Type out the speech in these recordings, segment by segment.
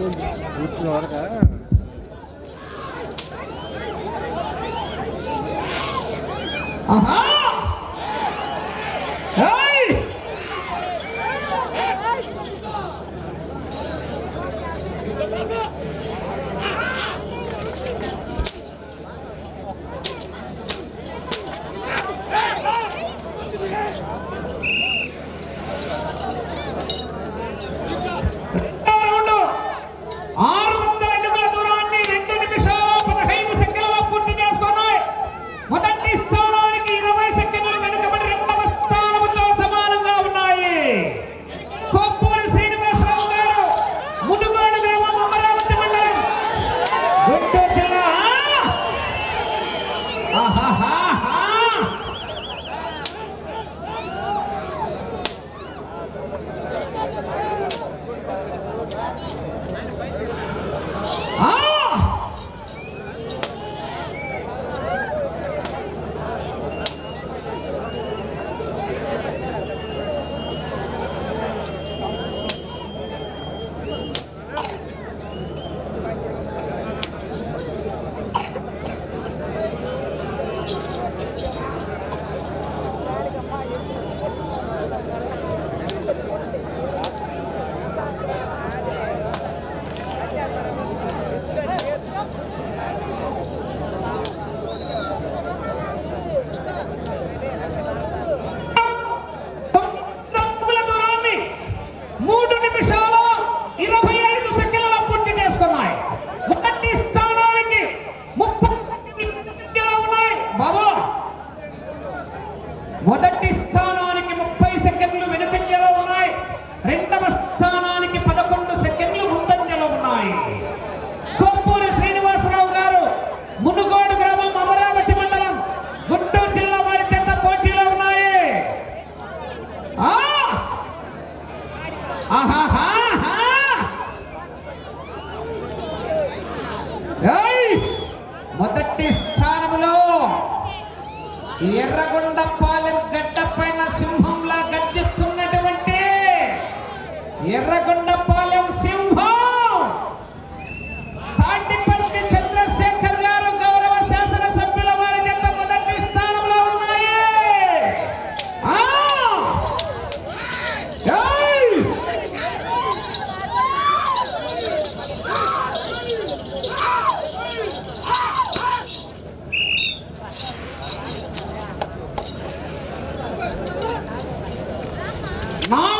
కూర్చున్న వరకా? ఆహా! ఎర్రగొండ పాలెం గడ్డ పైన సింహంలా గర్జిస్తున్నటువంటి ఎర్రగొండ நான்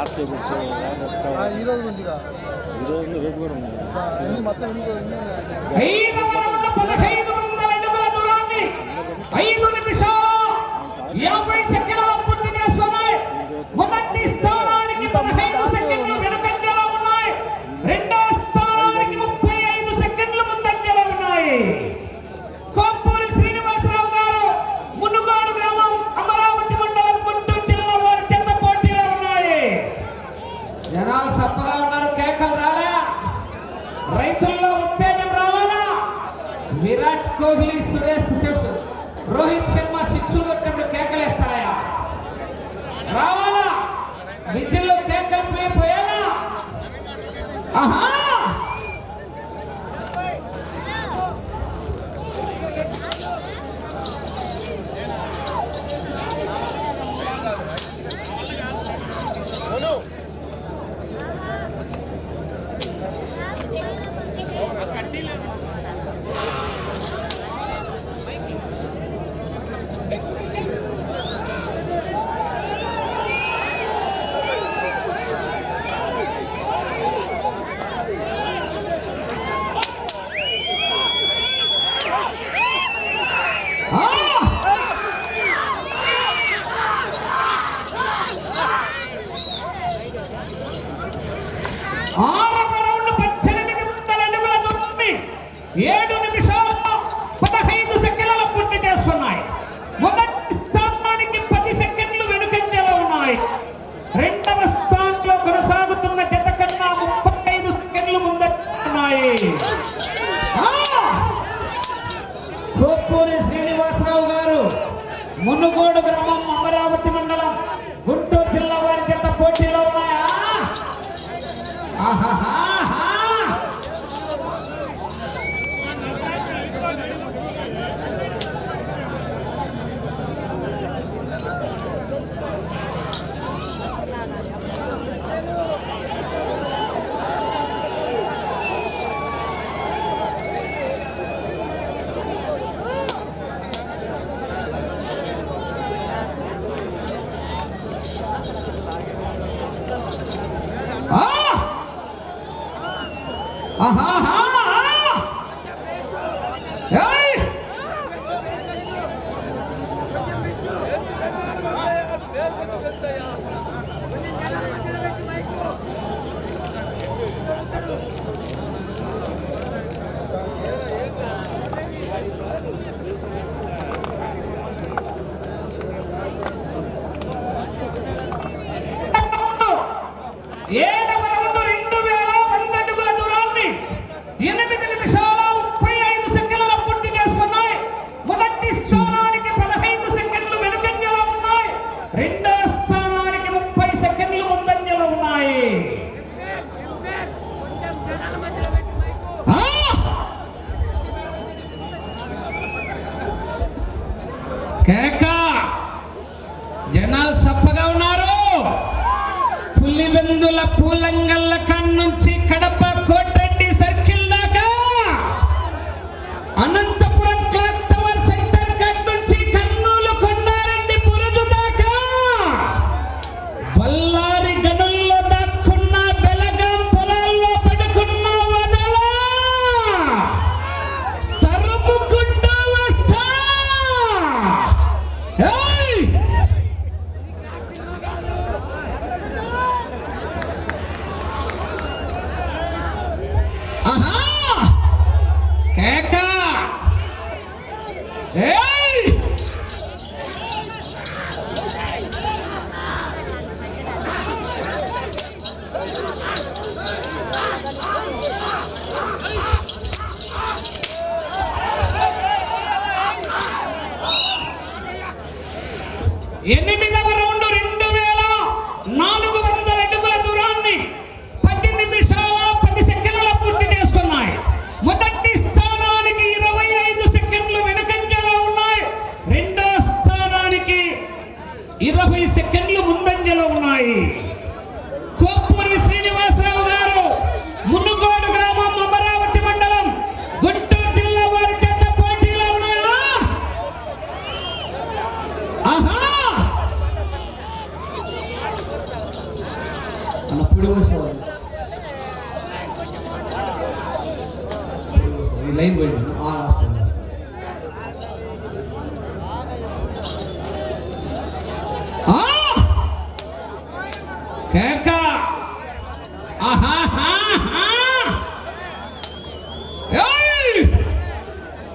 ఆర్కే బుక్స్ ఈరోజు రేపు కూడా ఉంది. కోప్పూరి శ్రీనివాసరావు గారు. మున్నుకోడు బ్రహ్మం ఆహాహా!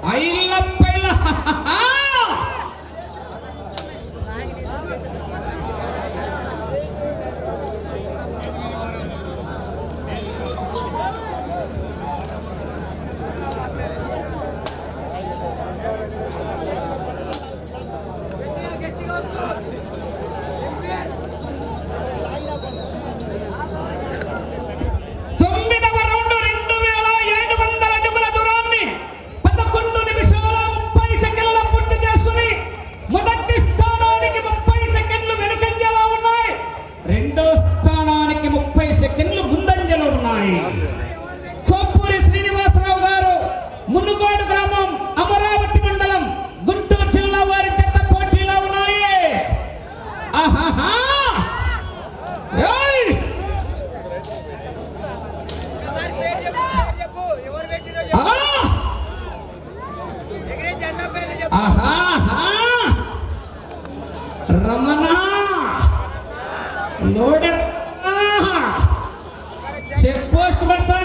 Ahí la pela. Depois, conversa!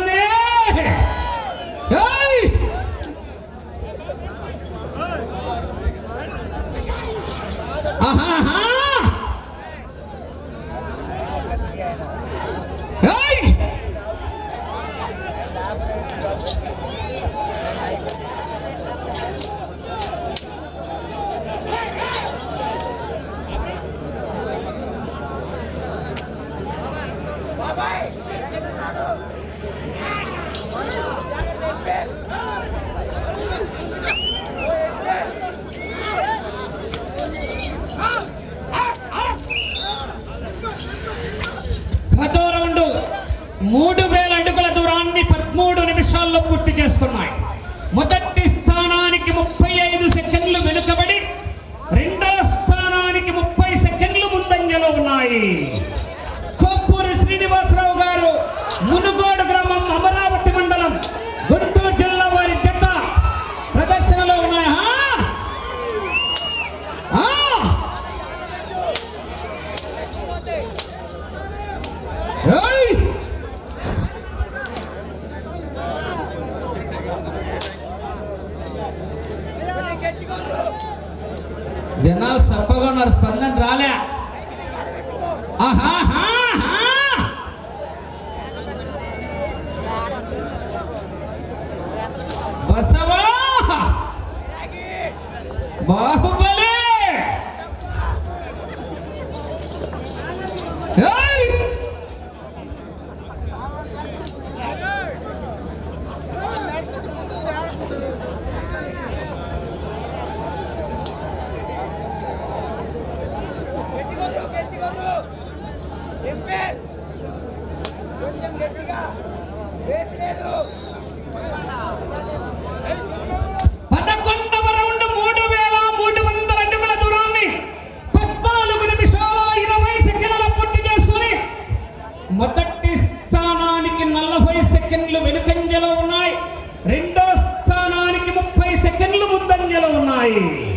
Bye.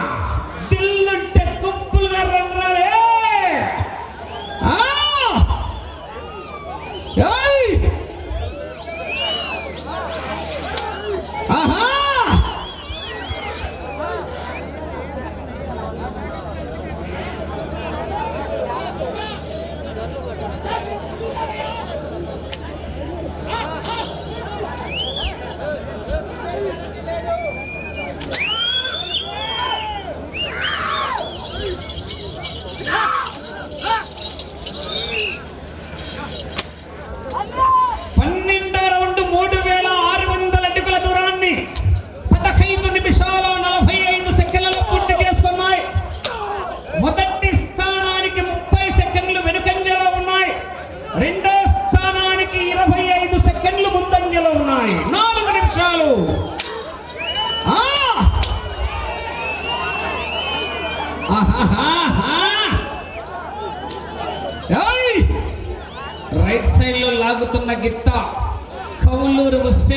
না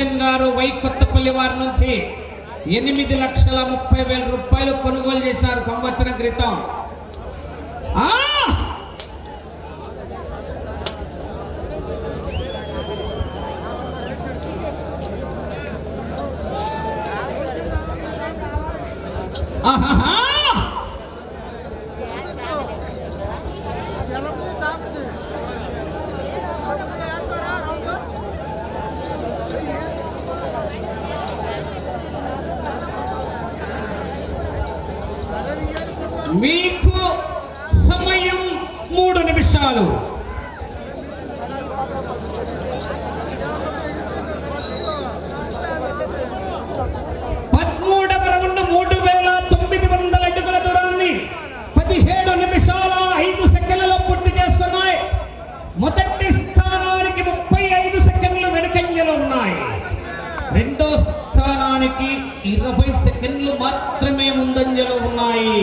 జగన్ గారు వై కొత్తపల్లి వారి నుంచి ఎనిమిది లక్షల ముప్పై వేల రూపాయలు కొనుగోలు చేశారు సంవత్సరం క్రితం. ఆ? మీకు సమయం మూడు నిమిషాలు. పదమూడవ రౌండ్ మూడు వేల తొమ్మిది వందల అడుగుల దూరాన్ని పదిహేడు నిమిషాల ఐదు సెకండ్లలో పూర్తి చేసుకున్నాయి. మొదటి స్థానానికి ముప్పై ఐదు సెకండ్లు వెనుకంజలు ఉన్నాయి. రెండో స్థానానికి ఇరవై సెకండ్లు మాత్రం ముందంజలో ఉన్నాయి.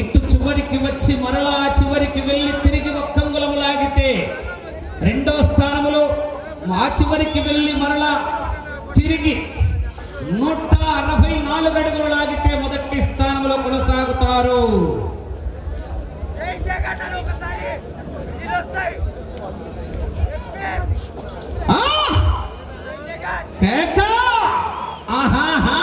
ఇటు చివరికి వచ్చి మరలా చివరికి వెళ్ళి తిరిగి ఒక్కంగులం లాగితే రెండో స్థానంలో మా చివరికి వెళ్ళి మరలా తిరిగి నూట అరవై నాలుగు అడుగులు లాగితే మొదటి స్థానంలో కొనసాగుతారు. ఆహాహా!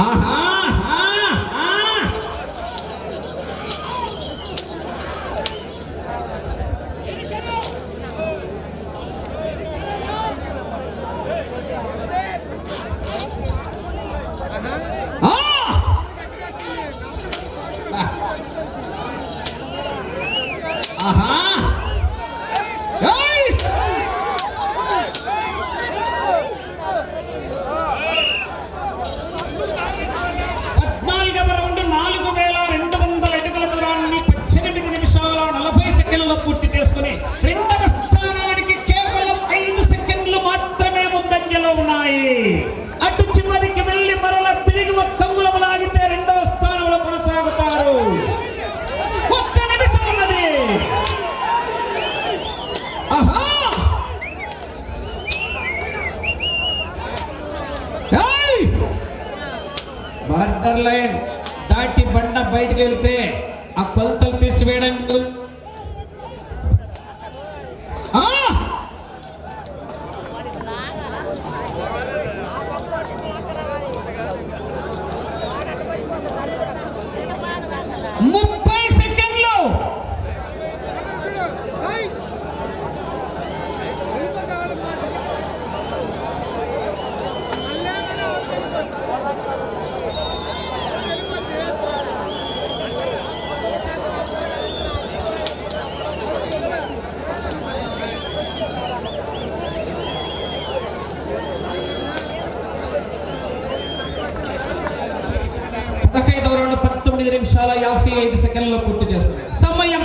啊哈 నిమిషాల యాభై ఐదు సెకండ్లో పూర్తి చేసుకున్నాయి. సమయం